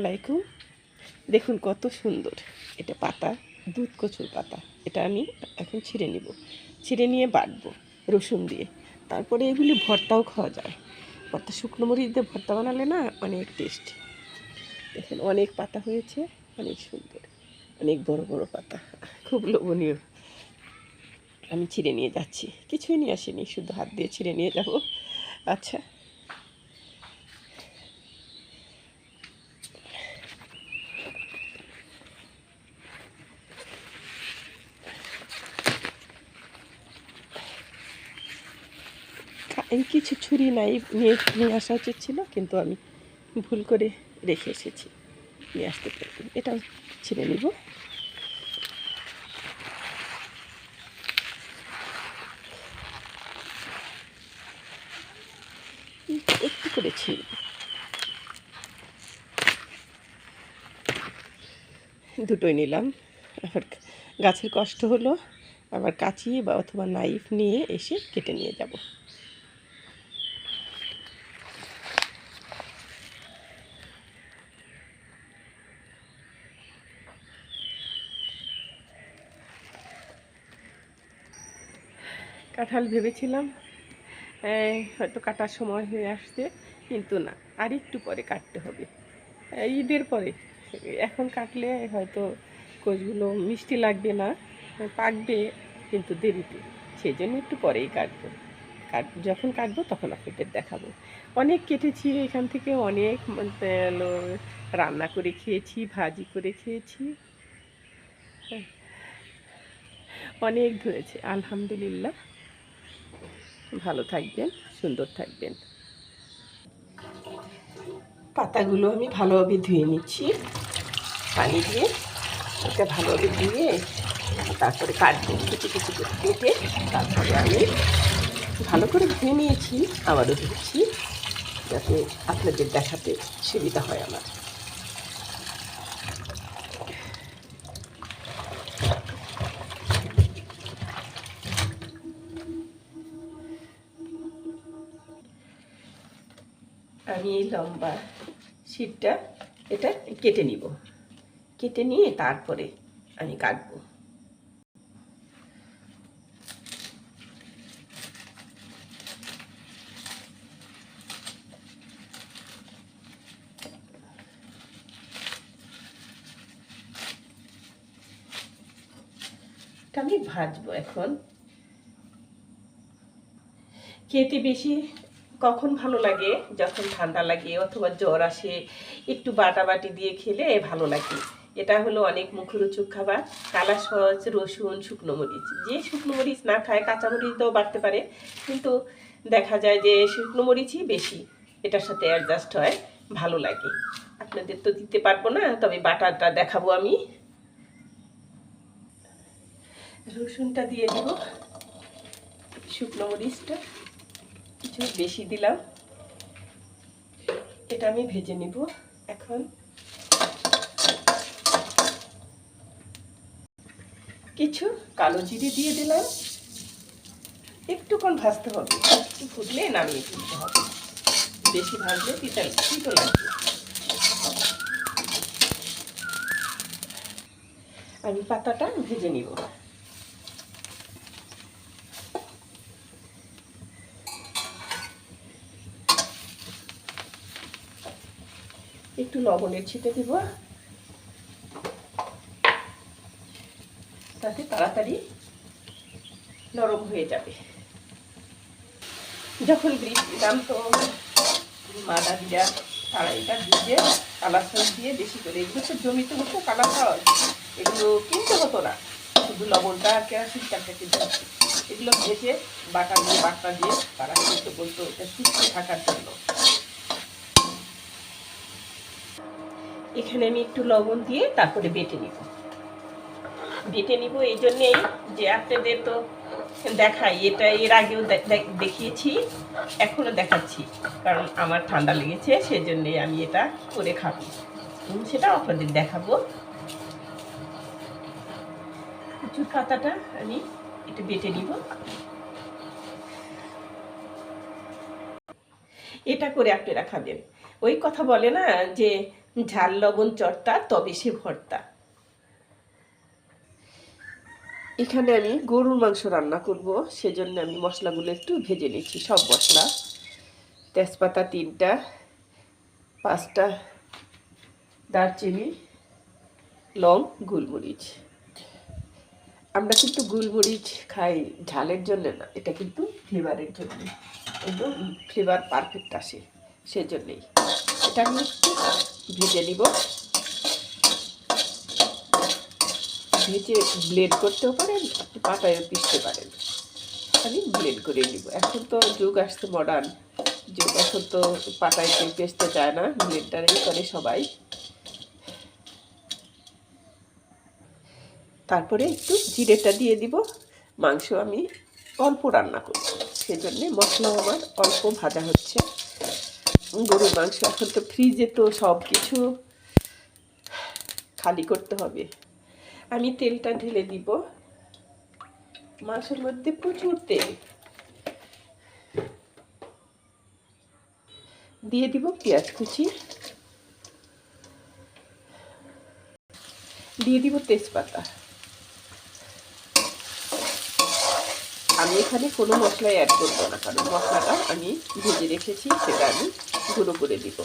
আলাইকুম। দেখুন কত সুন্দর এটা পাতা, দুধ কচুর পাতা। এটা আমি এখন ছিঁড়ে নিব। ছিঁড়ে নিয়ে বাটবো রসুন দিয়ে। তারপরে এগুলি ভর্তাও খাওয়া যায়। ভর্তা শুকনো মরিচ দিয়ে ভর্তা বানালে না অনেক টেস্ট দেখুন অনেক পাতা হয়েছে, অনেক সুন্দর, অনেক বড় বড় পাতা। খুব লোভনীয়। আমি ছিঁড়ে নিয়ে যাচ্ছি। কিছুই নিয়ে আসিনি, শুধু হাত দিয়ে ছিঁড়ে নিয়ে যাব। আচ্ছা। আমি কিছু ছুরি নাই, নিয়ে নিয়ে আসা উচিত ছিল, কিন্তু আমি ভুল করে রেখে এসেছি। নিয়ে আসতে পারি এটাও ছিঁড়ে নিব। একটু করে ছিঁড়ব দুটোই নিলাম। আবার গাছের কষ্ট হলো, আবার কাঁচি বা অথবা নাইফ নিয়ে এসে কেটে নিয়ে যাব। কাঁঠাল ভেবেছিলাম হয়তো কাটার সময় হয়ে আসছে, কিন্তু না, আর একটু পরে কাটতে হবে। ঈদের পরে। এখন কাটলে হয়তো কোচগুলো মিষ্টি লাগবে না পাকবে, কিন্তু দেরিতে। সেই জন্য একটু পরেই কাটবো। কাট, যখন কাটবো তখন আপনাদের দেখাবো। অনেক কেটেছি এখান থেকে, অনেক রান্না করে খেয়েছি, ভাজি করে খেয়েছি। অনেক ধরেছে আলহামদুলিল্লাহ। ভালো থাকবেন, সুন্দর থাকবেন। পাতাগুলো আমি ভালোভাবে ধুয়ে নিচ্ছি। পানি দিয়ে এটা ভালোভাবে ধুয়ে তারপরে কাটবো। কিছু কিছু করে কেটে তারপরে আমি ভালো করে ধুয়ে নিয়েছি, আবারও ধুচ্ছি, যাতে আপনাদের দেখাতে সুবিধা হয় আমার। আমি এই লম্বা শীটটা এটা কেটে নিব। কেটে নিয়ে তারপরে আমি কাটবো। আমি ভাজবো এখন। খেতে বেশি কখন ভালো লাগে? যখন ঠান্ডা লাগে অথবা জ্বর আসে, একটু বাটাবাটি দিয়ে খেলে ভালো লাগে। এটা হলো অনেক মুখরোচক খাবার। কালা সস রসুন, শুকনো মরিচ। যে শুকনো মরিচ না খায় কাঁচা মরিচ দিয়েও বাড়তে পারে। কিন্তু দেখা যায় যে শুকনো মরিচই বেশি। এটার সাথে অ্যাডজাস্ট হয়, ভালো লাগে। আপনাদের তো দিতে পারব না, তবে বাটারটা দেখাবো আমি। রসুনটা দিয়ে দেব। শুকনো মরিচটা। কিছু বেশি দিলাম। এটা আমি ভেজে নিব এখন। কিছু কালো জিরে দিয়ে দিলাম। একটুক্ষণ ভাজতে হবে। একটু ফুটলে নামিয়ে ফেলতে হবে। বেশি ভাজলে তিতা তিতো লাগবে আমি পাতাটা ভেজে নিব। একটু লবণের ছিটে দিব। তাতে তাড়াতাড়ি নরম হয়ে যাবে। যখন বৃষ্টি নামতো মাদা দিয়া কড়াইটা ভিজে কালার সস দিয়ে বেশি করে। এগুলো তো জমিতে হতো কালার সস, এগুলো কিনতে হতো না। শুধু লবণটা কেরাসিনটাকে কিনতে হতো। এগুলো ভেজে বাটা দিয়ে বাটা দিয়ে তারা কিন্তু বলতো এটা সুস্থ থাকার জন্য। এখানে আমি একটু লবণ দিয়ে তারপরে বেটে নিব। বেটে নিব এই জন্যেই যে আপনাদের তো দেখাই, এটা এর আগেও দেখিয়েছি, এখনও দেখাচ্ছি, কারণ আমার ঠান্ডা লেগেছে, সেজন্যই আমি এটা করে খাব। সেটা আপনাদের দেখাবো। কচুর পাতাটা আমি একটু বেটে নিব। এটা করে আপনারা খাবেন। ওই কথা বলে না যে ঝাল, লবণ চটটা তবে সে ভর্তা। এখানে আমি গরুর মাংস রান্না করব, সেজন্য আমি মশলাগুলো একটু ভেজে নিচ্ছি, সব মশলা। তেজপাতা তিনটা, পাঁচটা দারচিনি, লং, গোলমরিচ। আমরা কিন্তু গোলমরিচ খাই ঝালের জন্য না, এটা কিন্তু ফ্লেভারের জন্য। একদম ফ্লেভার পারফেক্ট আসে, সেজন্যই। এটা আমি একটু ভেজে নিব। ভেজে ব্লেড করতেও পারেন আপনি পাটায়ও পিষতে পারেন। আমি ব্লেড করে নিব। এখন তো যুগ আসছে মডার্ন যুগ, এখন তো পাটায় কেউ পেস্তে চায় না ব্লেডটারেই করে সবাই। তারপরে একটু জিরেটা দিয়ে দিব। মাংস আমি অল্প রান্না করব সেজন্যে মশলা আমার অল্প ভাজা হচ্ছে। গরুর মাংস, এখন তো ফ্রিজে তো সব কিছু খালি করতে হবে। আমি তেলটা ঢেলে দিব। মাংসের মধ্যে প্রচুর তেল। দিয়ে দিব পেঁয়াজ কুচি। দিয়ে দিব তেজপাতা। আমি এখানে কোনো মশলাই অ্যাড করব না, কারণ মশলাটা আমি ভেজে রেখেছি, সেটা আমি গুঁড়ো করে দিব।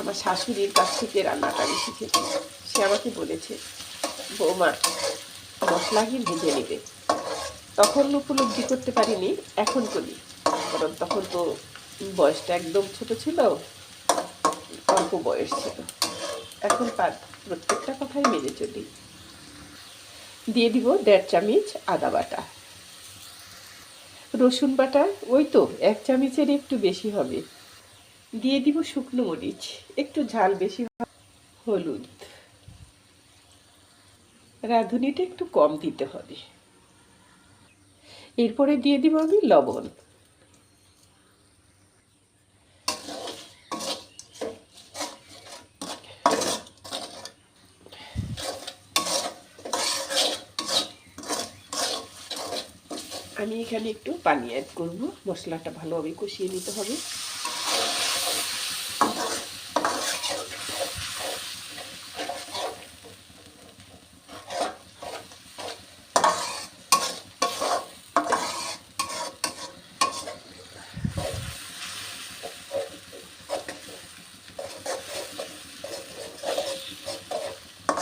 আমার শাশুড়ির কাছ থেকে রান্নাটা আমি শিখেছি। সে আমাকে বলেছে, বৌমা, মশলা কি ভেজে নেবে। তখন উপলব্ধি করতে পারিনি, এখন করি। কারণ তখন তো বয়সটা একদম ছোট ছিল, অল্প বয়স ছিল। এখন তার প্রত্যেকটা কথাই মেনে চলি। দিয়ে দিব দেড় চামচ আদা বাটা। রসুন বাটা, ওই তো, এক চামচের একটু বেশি হবে। দিয়ে দিব শুকনো মরিচ, একটু ঝাল বেশি হলুদ। রাঁধুনিটা একটু কম দিতে হবে। এরপরে দিয়ে দিব আমি লবণ। আমি এখানে একটু পানি অ্যাড করব। মশলাটা ভালোভাবে কষিয়ে নিতে হবে।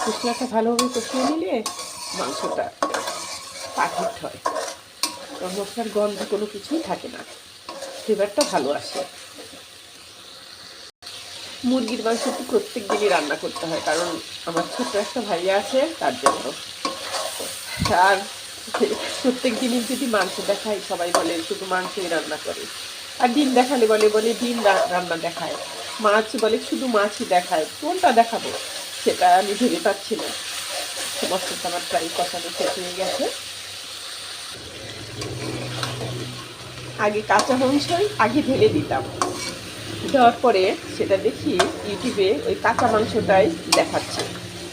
মশলাটা ভালোভাবে কষিয়ে নিলে মাংসটা পারফেক্ট হয়। মশলার গন্ধ কোনো কিছুই থাকে না। ফ্লেভারটা ভালো আসে। মুরগির মাংস তো প্রত্যেক দিনই রান্না করতে হয়, কারণ আমার ছোট্ট একটা ভাইয়া আছে, তার জন্য। আর প্রত্যেক দিনই যদি মাংস দেখায়, সবাই বলে, শুধু মাংসই রান্না করে। আর ডিম দেখালে বলে বলে ডিম রান্না দেখায়। মাছ বলে, শুধু মাছই দেখায়। কোনটা দেখাবো? সেটা আমি ভেবে পাচ্ছি না। মশলাটা আমার প্রায় কষানো শেষ হয়ে গেছে। আগে কাঁচা মাংসই আগে ঢেলে দিতাম। দেওয়ার পরে সেটা দেখি ইউটিউবে ওই কাঁচা মাংসটাই দেখাচ্ছে।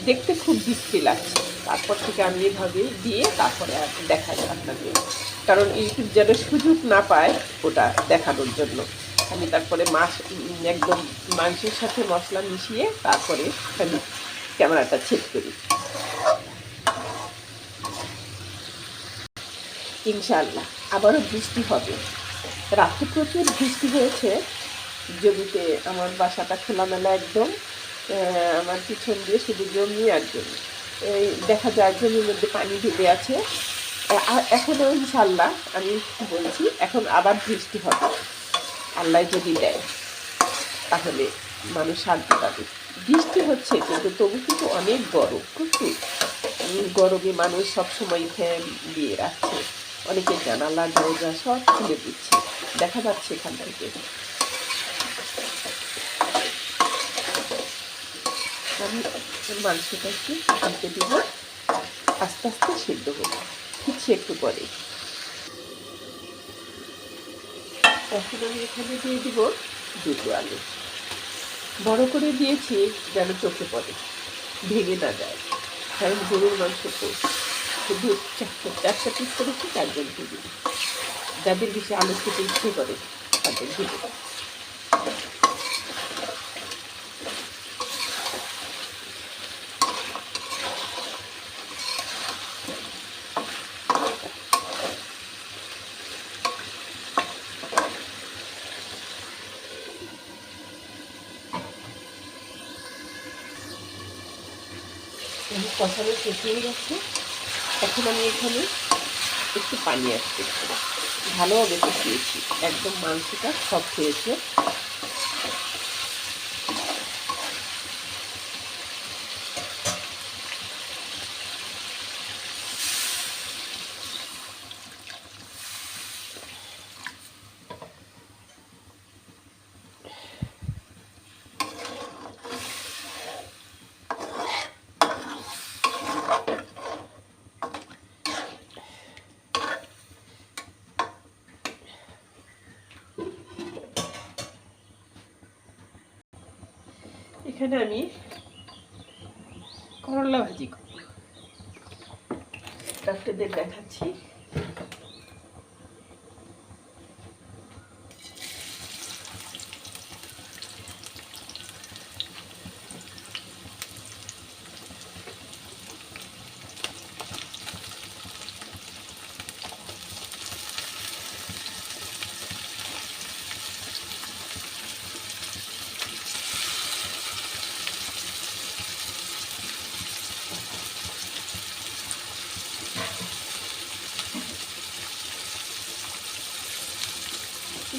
দেখতে খুব বিশ্রী লাগছে। তারপর থেকে আমি এভাবে দিয়ে তারপরে আর দেখাই আপনাকে কারণ ইউটিউব যেন সুযোগ না পায় ওটা দেখানোর জন্য। আমি তারপরে মাছ একদম মাংসের সাথে মশলা মিশিয়ে তারপরে আমি ক্যামেরাটা ছেদ করি। ইনশাল্লাহ আবারও বৃষ্টি হবে। রাত্রে প্রচুর বৃষ্টি হয়েছে, জমিতে আমার বাসাটা খোলামেলা একদম আমার পিছন দিয়ে শুধু জমি আর জমি। এই দেখা যায় জমির মধ্যে পানি ঢুকে আছে। এখনও ইনশাল্লাহ আমি বলছি, এখন আবার বৃষ্টি হবে। আল্লাহ যদি দেয়, তাহলে মানুষ শান্তি পাবে। বৃষ্টি হচ্ছে, কিন্তু তবু কিন্তু অনেক গরম, প্রচুর। গরমে মানুষ সবসময় ফ্যান দিয়ে রাখছে। অনেকে জানালা দরজা সব খুলে দিচ্ছে। দেখা যাচ্ছে এখান থেকে। আমি মাংসটা একটু দিব। আস্তে আস্তে সিদ্ধ হবে ঠিকছে একটু পরে। এখন আমি এখানে দিয়ে দিব দুটো আলু। বড় করে দিয়েছি, যেন চোখে পড়ে। ভেঙে না যায়। কারণ গরুর মাংস তো দুধ চারশো পিস করেছি চারজন দিদি। যাদের বেশি আলু খেতে ইচ্ছে করে তাদের দিদি। কষানো শেষ হয়ে এখন আমি এখানে একটু পানি অ্যাড করছি। ভালোভাবে কষিয়েছি। একদম মাংসটা সব হয়েছে। এখানে আমি করলা ভাজি করব। ডাক্তারদের দেখাচ্ছি।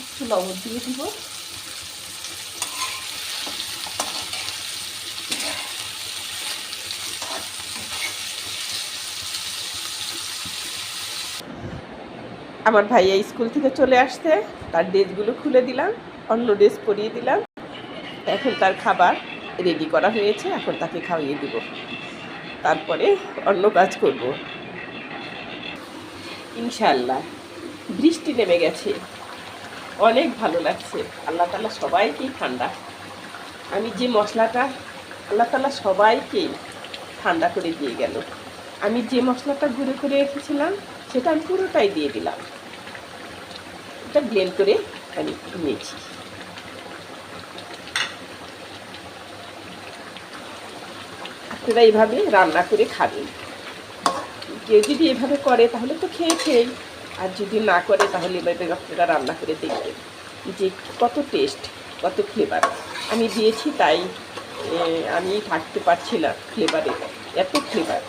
একটু লবণ দিয়ে দিব। আমার ভাইয়া স্কুল থেকে চলে আসতে তার ড্রেসগুলো খুলে দিলাম, অন্য ড্রেস পরিয়ে দিলাম। এখন তার খাবার রেডি করা হয়েছে, এখন তাকে খাওয়িয়ে দিব। তারপরে অন্য কাজ করব। ইনশাল্লাহ বৃষ্টি নেমে গেছে। অনেক ভালো লাগছে। আল্লাহ তালা সবাইকেই ঠান্ডা। আমি যে মশলাটা আল্লাহ তালা সবাইকেই ঠান্ডা করে দিয়ে গেল। আমি যে মশলাটা গুঁড়ো করে রেখেছিলাম, সেটা আমি পুরোটাই দিয়ে দিলাম। এটা ব্লেন্ড করে আমি নিয়েছি। আপনারা এইভাবে রান্না করে খাবেন। কেউ যদি এভাবে করে, তাহলে তো খেয়েছেই আর যদি না করে, তাহলে এভাবে আপনারা রান্না করে দেখবেন যে কত টেস্ট কত ফ্লেভার আমি দিয়েছি, তাই আমি থাকতে পারছি না ফ্লেভারে এত ফ্লেভার